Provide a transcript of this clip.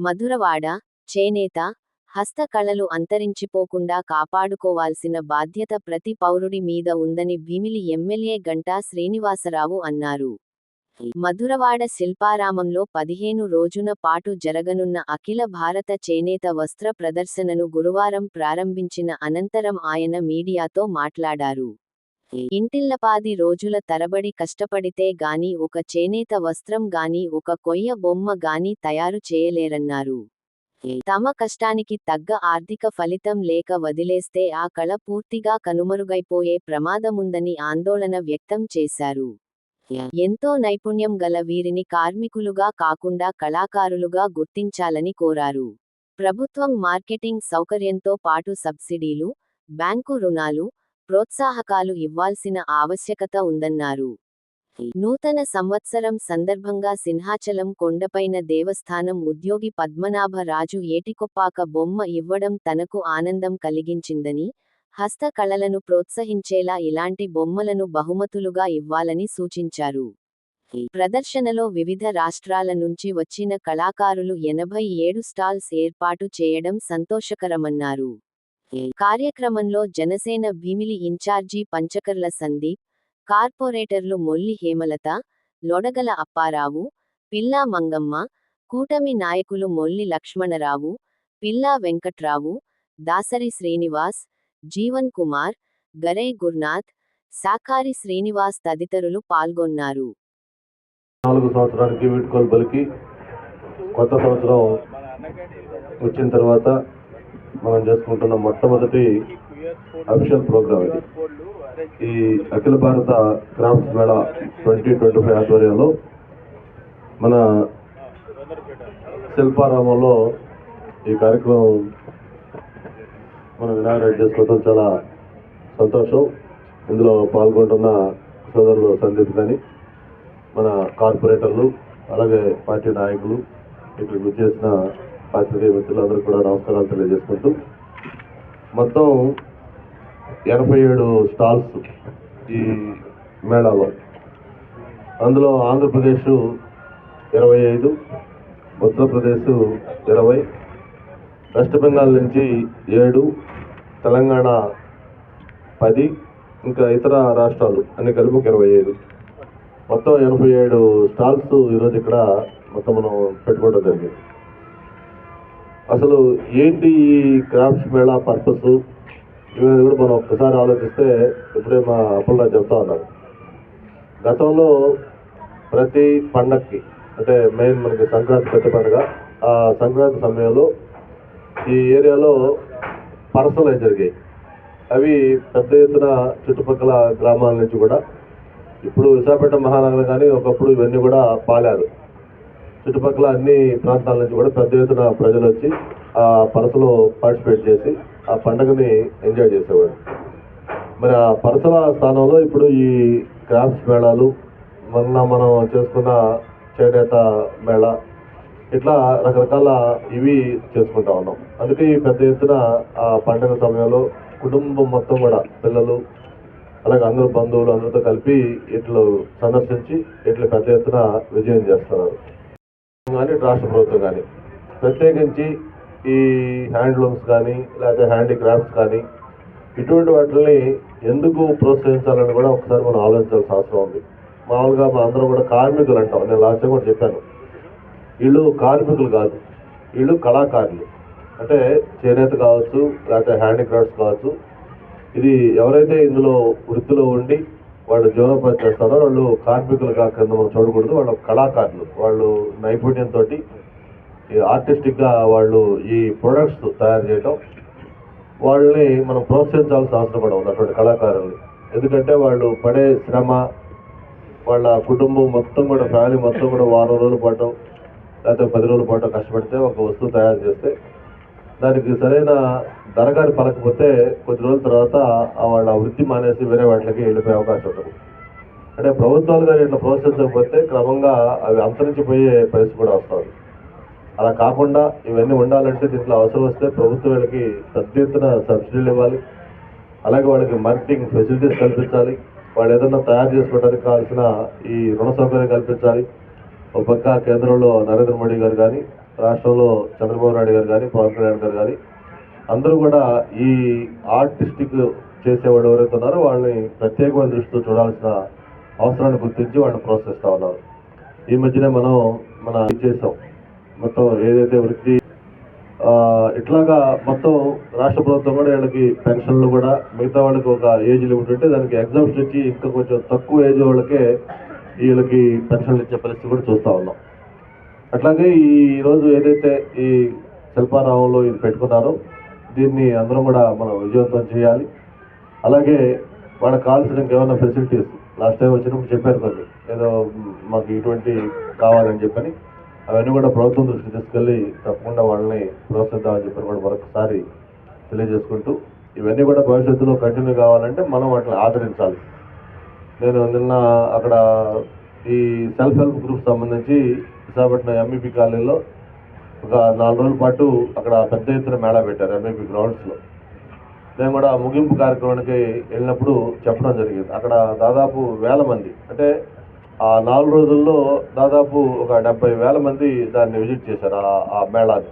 మధురవాడ చేనేత హస్తకళలు అంతరించిపోకుండా కాపాడుకోవాల్సిన బాధ్యత ప్రతి పౌరుడి మీద ఉందని భీమిలి ఎమ్మెల్యే గంటా శ్రీనివాసరావు అన్నారు. మధురవాడ శిల్పారామంలో పదిహేను రోజున పాటు జరగనున్న అఖిల భారత చేనేత వస్త్ర ప్రదర్శనను గురువారం ప్రారంభించిన అనంతరం ఆయన మీడియాతో మాట్లాడారు. ఇంటిల్లపాది రోజుల తరబడి కష్టపడితే గాని ఒక చేనేత వస్త్రం గాని ఒక కొయ్య బొమ్మ గాని తయారు చేయలేరన్నారు. తమ కష్టానికి తగ్గ ఆర్థిక ఫలితం లేక వదిలేస్తే ఆ కళ పూర్తిగా కనుమరుగైపోయే ప్రమాదముందని ఆందోళన వ్యక్తం చేశారు. ఎంతో నైపుణ్యం గల వీరిని కార్మికులుగా కాకుండా కళాకారులుగా గుర్తించాలని కోరారు. ప్రభుత్వం మార్కెటింగ్ సౌకర్యంతో పాటు సబ్సిడీలు బ్యాంకు రుణాలు ప్రోత్సాహకాలు ఇవ్వాల్సిన ఆవశ్యకత ఉందన్నారు. నూతన సంవత్సరం సందర్భంగా సింహాచలం కొండపైన దేవస్థానం ఉద్యోగి పద్మనాభ రాజు ఏటికొప్పాక బొమ్మ ఇవ్వడం తనకు ఆనందం కలిగించిందని హస్త కళలను ప్రోత్సహించేలా ఇలాంటి బొమ్మలను బహుమతులుగా ఇవ్వాలని సూచించారు. ప్రదర్శనలో వివిధ రాష్ట్రాల నుంచి వచ్చిన కళాకారులు ఎనభై ఏడు స్టాల్స్ ఏర్పాటు చేయడం సంతోషకరమన్నారు. కార్యక్రమంలో జనసేన భీమిలి ఇన్ఛార్జీ పంచకర్ల సందీప్ కార్పొరేటర్లు మొల్లి హేమలత లొడగల అప్పారావు పిల్లా మంగమ్మ కూటమి నాయకులు మొల్లి లక్ష్మణరావు పిల్లా వెంకట్రావు దాసరి శ్రీనివాస్ జీవన్ కుమార్ గరై గుర్నాథ్ సాకారి శ్రీనివాస్ తదితరులు పాల్గొన్నారు. నాలుగు సంవత్సరానికి వీడ్కోలు పలికి కొత్త సంవత్సరం వచ్చిన తర్వాత మనం చేసుకుంటున్న మొట్టమొదటి అఫీషియల్ ప్రోగ్రామ్ ఇది. ఈ Akhila Bharata crafts mela twenty twenty five ఆధ్వర్యంలో మన శిల్పారామంలో ఈ కార్యక్రమం మనం ఇనాగ్రేట్ చేసుకోవడం చాలా సంతోషం. ఇందులో పాల్గొంటున్న సోదరులు సందీప్ కానీ మన కార్పొరేటర్లు అలాగే పార్టీ నాయకులు ఇక్కడికి వచ్చేసిన పాత్రికేయ మిత్రులందరూ కూడా నమస్కారాలు తెలియజేసుకుంటూ మొత్తం ఎనభై ఏడు స్టాల్స్ ఈ మేళాలో. అందులో ఆంధ్రప్రదేశ్ ఇరవై ఐదు ఉత్తరప్రదేశ్ ఇరవై వెస్ట్ బెంగాల్ నుంచి ఏడు తెలంగాణ పది ఇంకా ఇతర రాష్ట్రాలు అన్ని కలిపి ఒక ఇరవై ఐదు. మొత్తం ఎనభై ఏడు స్టాల్స్ ఈరోజు ఇక్కడ మొత్తం మనం పెట్టుకోవడం జరిగింది. అసలు ఏంటి ఈ క్రాఫ్ట్స్ మేళా పర్పస్? ఇవన్నీ కూడా మనం ఒక్కసారి ఆలోచిస్తే ఇప్పుడే మా అప్పుల్రాజు చెప్తా ఉన్నారు. గతంలో ప్రతి పండక్కి అంటే మెయిన్ మనకి సంక్రాంతి పెద్ద పండుగ ఆ సంక్రాంతి సమయంలో ఈ ఏరియాలో పరసలు అవి జరిగాయి. అవి పెద్ద ఎత్తున చుట్టుపక్కల గ్రామాల నుంచి కూడా ఇప్పుడు విశాఖపట్నం మహానగరం కానీ ఒకప్పుడు ఇవన్నీ కూడా పాలారు. చుట్టుపక్కల అన్ని ప్రాంతాల నుంచి కూడా పెద్ద ఎత్తున ప్రజలు వచ్చి ఆ పరసలో పార్టిసిపేట్ చేసి ఆ పండుగని ఎంజాయ్ చేసేవాడు మరి ఆ పరసల స్థానంలో ఇప్పుడు ఈ క్రాఫ్ట్స్ మేళాలు మొన్న మనం చేసుకున్న చేనేత మేళ ఇట్లా రకరకాల ఇవి చేసుకుంటా ఉన్నాం. అందుకే ఈ పెద్ద ఎత్తున ఆ పండుగ సమయంలో కుటుంబం మొత్తం కూడా పిల్లలు అలాగే అందరూ బంధువులు అందరితో కలిపి ఇట్లు సందర్శించి ఇట్లు పెద్ద ఎత్తున విజయం చేస్తున్నారు. కానీ రాష్ట్ర ప్రభుత్వం కానీ. ప్రత్యేకించి ఈ హ్యాండ్లూమ్స్ కానీ లేకపోతే హ్యాండీక్రాఫ్ట్స్ కానీ ఇటువంటి వాటిని ఎందుకు ప్రోత్సహించాలని కూడా ఒకసారి మనం ఆలోచించాల్సిన అవసరం ఉంది. మామూలుగా మా అందరం కూడా కార్మికులు అంటాం. నేను లాస్ట్ కూడా చెప్పాను. వీళ్ళు కార్మికులు కాదు. వీళ్ళు కళాకారులు. అంటే చేనేత కావచ్చు లేకపోతే హ్యాండీక్రాఫ్ట్స్ కావచ్చు. ఇది ఎవరైతే ఇందులో వృత్తిలో ఉండి వాళ్ళు జీవనోపాధి చేస్తారో వాళ్ళు కార్మికులు కాకుండా మనం చూడకూడదు. వాళ్ళు కళాకారులు. వాళ్ళు నైపుణ్యంతో ఆర్టిస్టిక్గా వాళ్ళు ఈ ప్రొడక్ట్స్ తయారు చేయటం వాళ్ళని మనం ప్రోత్సహించాల్సిన అవసరం కూడా ఉంది అటువంటి కళాకారుల్ని. ఎందుకంటే వాళ్ళు పడే శ్రమ వాళ్ళ కుటుంబం మొత్తం కూడా ఫ్యామిలీ మొత్తం కూడా వారం రోజుల పాటు లేకపోతే పది రోజుల పాటు కష్టపడితే ఒక వస్తువు తయారు చేస్తే దానికి సరైన ధర కానీ పలకపోతే కొద్ది రోజుల తర్వాత వాళ్ళ వృత్తి మానేసి వేరే వాటికి వెళ్ళిపోయే అవకాశం ఉంటుంది. అంటే ప్రభుత్వాలు కానీ ఇట్లా ప్రోత్సహించకపోతే క్రమంగా అవి అంతరించిపోయే పరిస్థితి కూడా వస్తుంది అలా కాకుండా ఇవన్నీ ఉండాలంటే దీంట్లో అవసరం వస్తే ప్రభుత్వం వీళ్ళకి పెద్ద ఎత్తున సబ్సిడీలు ఇవ్వాలి. అలాగే వాళ్ళకి మార్కెటింగ్ ఫెసిలిటీస్ కల్పించాలి. వాళ్ళు ఏదన్నా తయారు చేసుకోవడానికి కావాల్సిన ఈ రుణ సౌకర్యం కల్పించాలి. ఒక పక్క కేంద్రంలో నరేంద్ర మోడీ గారు కానీ రాష్ట్రంలో చంద్రబాబు నాయుడు గారు కానీ పవన్ కళ్యాణ్ గారు కానీ అందరూ కూడా ఈ ఆర్టిస్టిక్ చేసేవాళ్ళు ఎవరైతే ఉన్నారో వాళ్ళని ప్రత్యేకమైన దృష్టితో చూడాల్సిన అవసరాన్ని గుర్తించి వాళ్ళని ప్రోత్సహిస్తూ ఉన్నారు. ఈ మధ్యనే మనం మన చేసాం మొత్తం ఏదైతే వృత్తి ఇట్లాగా మొత్తం రాష్ట్ర ప్రభుత్వం కూడా వీళ్ళకి పెన్షన్లు కూడా మిగతా వాళ్ళకి ఒక ఏజ్ లిమిట్ ఉంటే దానికి ఎగ్జామ్స్ ఇచ్చి ఇంకా కొంచెం తక్కువ ఏజ్ వాళ్ళకే వీళ్ళకి పెన్షన్లు ఇచ్చే పరిస్థితి కూడా చూస్తా ఉన్నాం. అట్లాగే ఈ రోజు ఏదైతే ఈ శిల్పారామంలో ఇది పెట్టుకున్నారో దీన్ని అందరం కూడా మనం విజయవంతం చేయాలి. అలాగే వాళ్ళకి కావాల్సిన ఇంకేమైనా ఫెసిలిటీస్ లాస్ట్ టైం వచ్చినప్పుడు చెప్పారు కొన్ని. ఏదో మాకు ఇటువంటి కావాలని చెప్పని. అవన్నీ కూడా ప్రభుత్వం దృష్టికి తీసుకెళ్ళి తప్పకుండా వాళ్ళని ప్రోత్సహిద్దామని చెప్పి కూడా మరొకసారి తెలియజేసుకుంటూ ఇవన్నీ కూడా భవిష్యత్తులో కంటిన్యూ కావాలంటే మనం వాటిని ఆదరించాలి. నేను నిన్న అక్కడ ఈ సెల్ఫ్ హెల్ప్ గ్రూప్ సంబంధించి విశాఖపట్నం ఎంఈపీ కాలనీలో ఒక నాలుగు రోజుల పాటు అక్కడ పెద్ద ఎత్తున మేళా పెట్టారు ఎంఈపీ గ్రౌండ్స్లో నేను కూడా ముగింపు కార్యక్రమానికి వెళ్ళినప్పుడు చెప్పడం జరిగింది. అక్కడ దాదాపు వేల మంది అంటే ఆ నాలుగు రోజుల్లో దాదాపు ఒక డెబ్బై వేల మంది దాన్ని విజిట్ చేశారు ఆ- ఆ మేళాని.